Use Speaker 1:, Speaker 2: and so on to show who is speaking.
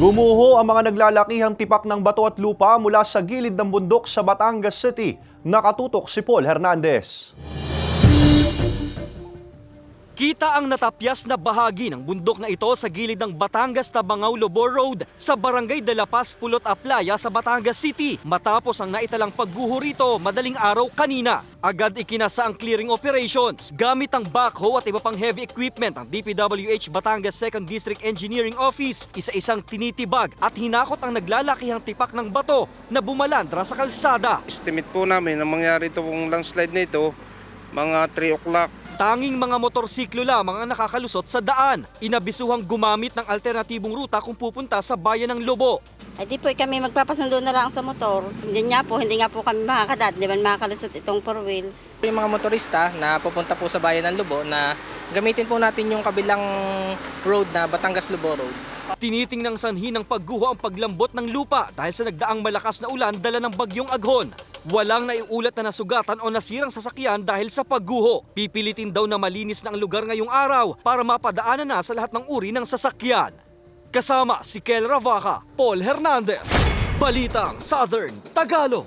Speaker 1: Gumuho ang mga naglalakihang tipak ng bato at lupa mula sa gilid ng bundok sa Batangas City. Nakatutok si Paul Hernandez.
Speaker 2: Kita ang natapyas na bahagi ng bundok na ito sa gilid ng Batangas Tabangaw Lobo Road sa Barangay de la Paz, Pulot Aplaya sa Batangas City matapos ang naitalang pagguho rito madaling araw kanina. Agad ikinasa ang clearing operations gamit ang backhoe at iba pang heavy equipment ng DPWH Batangas 2nd District Engineering Office. Isa-isang tinitibag at hinakot ang naglalakihang tipak ng bato na bumalandra sa kalsada.
Speaker 3: Estimate po namin na mangyari itong landslide nito mga 3 o'clock.
Speaker 2: Tanging mga motorsiklo lamang ang nakakalusot sa daan. Inabisuhang gumamit ng alternatibong ruta kung pupunta sa bayan ng Lobo.
Speaker 4: Ay di po kami magpapasundo na lang sa motor. Hindi nga po, hindi nga po kami makakadat, di ba makakalusot itong four wheels.
Speaker 5: Yung mga motorista na pupunta po sa bayan ng Lubo na gamitin po natin yung kabilang road na Batangas-Lubo Road.
Speaker 2: Tinitingnang sanhi ng pagguho ang paglambot ng lupa dahil sa nagdaang malakas na ulan dala ng bagyong aghon. Walang naiulat na nasugatan o nasirang sasakyan dahil sa pagguho. Pipilitin daw na malinis na ang lugar ngayong araw para mapadaanan na sa lahat ng uri ng sasakyan. Kasama si Kel Ravaca, Paul Hernandez, Balitang Southern Tagalog.